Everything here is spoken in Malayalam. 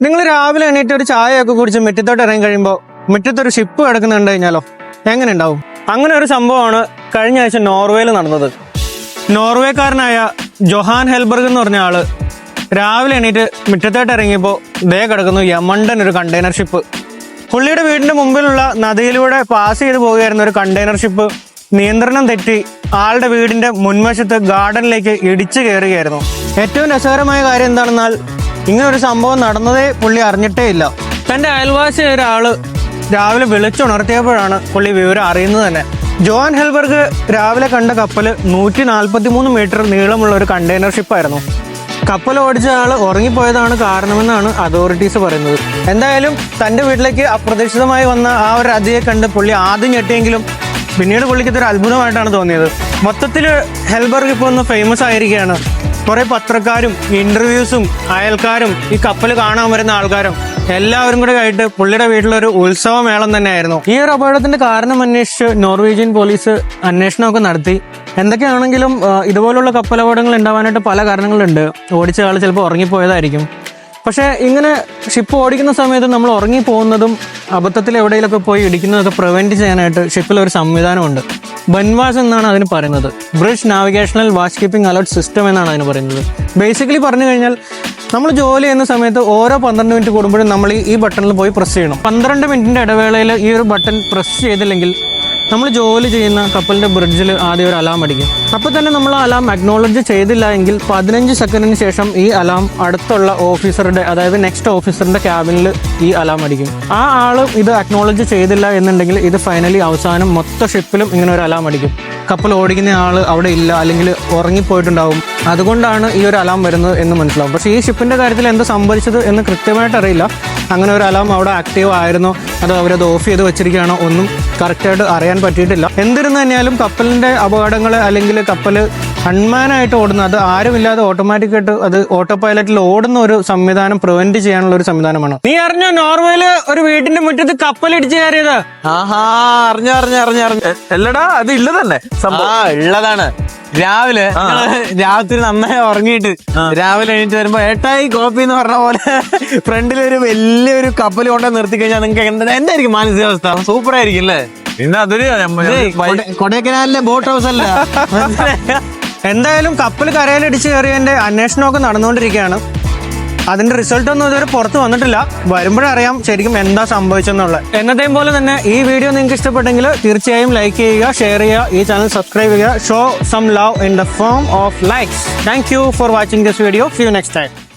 നിങ്ങൾ രാവിലെ എണീറ്റ് ഒരു ചായയൊക്കെ കുടിച്ച് മുറ്റത്തോട്ട് ഇറങ്ങി കഴിയുമ്പോൾ മുറ്റത്തൊരു ഷിപ്പ് കിടക്കുന്നുണ്ട് കഴിഞ്ഞാലോ? എങ്ങനെ ഉണ്ടാവും? അങ്ങനെ ഒരു സംഭവമാണ് കഴിഞ്ഞ ആഴ്ച നോർവേയിൽ നടന്നത്. നോർവേക്കാരനായ ജൊഹാൻ ഹെൽബർഗ് എന്ന് പറഞ്ഞ ആൾ രാവിലെ എണീറ്റ് മുറ്റത്തോട്ട് ഇറങ്ങിയപ്പോൾ ദേ കിടക്കുന്നു യമണ്ടൻ ഒരു കണ്ടെയ്നർ ഷിപ്പ് പുള്ളിയുടെ വീടിന്റെ മുമ്പിലുള്ള നദിയിലൂടെ പാസ് ചെയ്ത് പോകുകയായിരുന്ന ഒരു കണ്ടെയ്നർ ഷിപ്പ് നിയന്ത്രണം തെറ്റി ആളുടെ വീടിന്റെ മുൻവശത്ത് ഗാർഡനിലേക്ക് ഇടിച്ചു കയറുകയായിരുന്നു. ഏറ്റവും രസകരമായ കാര്യം എന്താണെന്നാൽ ഇങ്ങനെ ഒരു സംഭവം നടന്നതേ പുള്ളി അറിഞ്ഞിട്ടേ ഇല്ല. തന്റെ അയൽവാസി ഒരാൾ രാവിലെ വിളിച്ചുണർത്തിയപ്പോഴാണ് പുള്ളി വിവരം അറിയുന്നത് തന്നെ. ജോൺ ഹെൽബർഗ് രാവിലെ കണ്ട കപ്പൽ നൂറ്റി നാൽപ്പത്തി മൂന്ന് മീറ്റർ നീളമുള്ള ഒരു കണ്ടെയ്നർ ഷിപ്പായിരുന്നു കപ്പൽ ഓടിച്ച ആൾ ഉറങ്ങിപ്പോയതാണ് കാരണമെന്നാണ് അതോറിറ്റീസ് പറയുന്നത്. എന്തായാലും തന്റെ വീട്ടിലേക്ക് അപ്രതീക്ഷിതമായി വന്ന ആ ഒരു അതിയെ കണ്ട് പുള്ളി ആദ്യം ഞെട്ടിയെങ്കിലും പിന്നീട് പുള്ളിക്ക് ഇതൊരു അത്ഭുതമായിട്ടാണ് തോന്നിയത്. മൊത്തത്തിൽ ഹെൽബർഗ് ഇപ്പോൾ ഒന്ന് ഫേമസ് ആയിരിക്കുകയാണ്. കുറെ പത്രക്കാരും ഇന്റർവ്യൂസും അയൽക്കാരും ഈ കപ്പൽ കാണാൻ വരുന്ന ആൾക്കാരും എല്ലാവരും കൂടെ ആയിട്ട് പുള്ളിയുടെ വീട്ടിലൊരു ഉത്സവ മേളം തന്നെയായിരുന്നു. ഈ ഒരു അപകടത്തിന്റെ കാരണം അന്വേഷിച്ച് നോർവീജിയൻ പോലീസ് അന്വേഷണമൊക്കെ നടത്തി. എന്തൊക്കെയാണെങ്കിലും ഇതുപോലുള്ള കപ്പലപകടങ്ങൾ ഉണ്ടാവാനായിട്ട് പല കാരണങ്ങളുണ്ട്. ഓടിച്ച ആൾ ചിലപ്പോൾ ഉറങ്ങിപ്പോയതായിരിക്കും. പക്ഷേ ഇങ്ങനെ ഷിപ്പ് ഓടിക്കുന്ന സമയത്ത് നമ്മൾ ഉറങ്ങി പോകുന്നതും അബദ്ധത്തിൽ എവിടെയെങ്കിലുമൊക്കെ പോയി ഇടിക്കുന്നതൊക്കെ പ്രിവെന്റ് ചെയ്യാനായിട്ട് ഷിപ്പിൽ ഒരു സംവിധാനമുണ്ട്. ബൻവാസ് എന്നാണ് അതിന് പറയുന്നത്. Bridge navigational watch keeping alert system എന്നാണ് അതിന് പറയുന്നത്. ബേസിക്കലി പറഞ്ഞു കഴിഞ്ഞാൽ നമ്മൾ ജോലി ചെയ്യുന്ന സമയത്ത് ഓരോ പന്ത്രണ്ട് മിനിറ്റ് കൂടുമ്പോഴും നമ്മൾ ഈ ബട്ടണിൽ പോയി പ്രസ് ചെയ്യണം. പന്ത്രണ്ട് മിനിറ്റിന്റെ ഇടവേളയിൽ ഈ ഒരു ബട്ടൺ പ്രസ് ചെയ്തില്ലെങ്കിൽ നമ്മൾ ജോലി ചെയ്യുന്ന കപ്പലിന്റെ ബ്രിഡ്ജിൽ ആദ്യം ഒരു അലാം അടിക്കും. അപ്പോൾ തന്നെ നമ്മൾ ആ അലാം അക്നോളജ് ചെയ്തില്ല എങ്കിൽ പതിനഞ്ച് സെക്കൻഡിന് ശേഷം ഈ അലാം അടുത്തുള്ള ഓഫീസറുടെ അതായത് നെക്സ്റ്റ് ഓഫീസറിന്റെ ക്യാബിനിൽ ഈ അലാം അടിക്കും. ആ ആൾ ഇത് അക്നോളജ് ചെയ്തില്ല എന്നുണ്ടെങ്കിൽ ഇത് ഫൈനലി അവസാനം മൊത്ത ഷിപ്പിലും ഇങ്ങനെ ഒരു അലാം അടിക്കും. കപ്പൽ ഓടിക്കുന്ന ആൾ അവിടെ ഇല്ല അല്ലെങ്കിൽ ഉറങ്ങിപ്പോയിട്ടുണ്ടാവും. അതുകൊണ്ടാണ് ഈ ഒരു അലാം വരുന്നത് എന്ന് മനസ്സിലാവും. പക്ഷേ ഈ ഷിപ്പിന്റെ കാര്യത്തിൽ എന്ത് സംഭവിച്ചത് എന്ന് കൃത്യമായിട്ട് അറിയില്ല അങ്ങനെ ഒരു അലാം അവിടെ ആക്റ്റീവ് ആയിരുന്നോ. അതോ അവരത് ഓഫ് ചെയ്ത് വെച്ചിരിക്കുകയാണോ. ഒന്നും കറക്റ്റായിട്ട് അറിയാൻ പറ്റിയിട്ടില്ല. എന്തിരുന്നു തന്നെയാലും കപ്പലിന്റെ അപകടങ്ങൾ അല്ലെങ്കിൽ കപ്പൽ അൺമാനായിട്ട് ഓടുന്ന അത് ആരുമില്ലാതെ ഓട്ടോമാറ്റിക്കായിട്ട് അത് ഓട്ടോ പൈലറ്റിൽ ഓടുന്ന ഒരു സംവിധാനം പ്രിവെന്റ് ചെയ്യാനുള്ള ഒരു സംവിധാനമാണ്. നീ അറിഞ്ഞോ നോർവേയിൽ ഒരു വീടിന്റെ മുറ്റത്ത് കപ്പൽ ഇടിച്ചു കയറിയത്? ആഹാ അറിഞ്ഞു അറിഞ്ഞു അറിഞ്ഞു അറിഞ്ഞു. അല്ലടാ അത് ഇല്ല തന്നെ ആ ഉള്ളതാണ് രാവിലെ രാത്രി നന്നായി ഉറങ്ങിയിട്ട് രാവിലെ എണീറ്റ് വരുമ്പോ ഏട്ടായി കോപ്പി എന്ന് പറഞ്ഞ പോലെ ഫ്രണ്ടിൽ ഒരു വലിയൊരു കപ്പൽ കൊണ്ടു നിർത്തി കഴിഞ്ഞാൽ നിങ്ങൾക്ക് എന്താ എന്തായിരിക്കും മാനസികാവസ്ഥ? സൂപ്പർ ആയിരിക്കും അല്ലേ? പിന്നെ അതൊരു കൊടൈക്കനാലിലെ ബോട്ട് ഹൗസ് അല്ല. എന്തായാലും കപ്പൽ കരയിലടിച്ച് കയറിയതിന്റെ അന്വേഷണമൊക്കെ നടന്നുകൊണ്ടിരിക്കുകയാണ്. അതിന്റെ റിസൾട്ട് ഒന്നും ഇതുവരെ പുറത്ത് വന്നിട്ടില്ല. വരുമ്പോഴറിയാം ശരിക്കും എന്താ സംഭവിച്ചെന്നുള്ളത്. എന്നതേം പോലെ തന്നെ ഈ വീഡിയോ നിങ്ങൾക്ക് ഇഷ്ടപ്പെട്ടെങ്കിൽ തീർച്ചയായും ലൈക്ക് ചെയ്യുക ഷെയർ ചെയ്യുക ഈ ചാനൽ സബ്സ്ക്രൈബ് ചെയ്യുക. Show some love in the form of likes thank you for watching this video few next time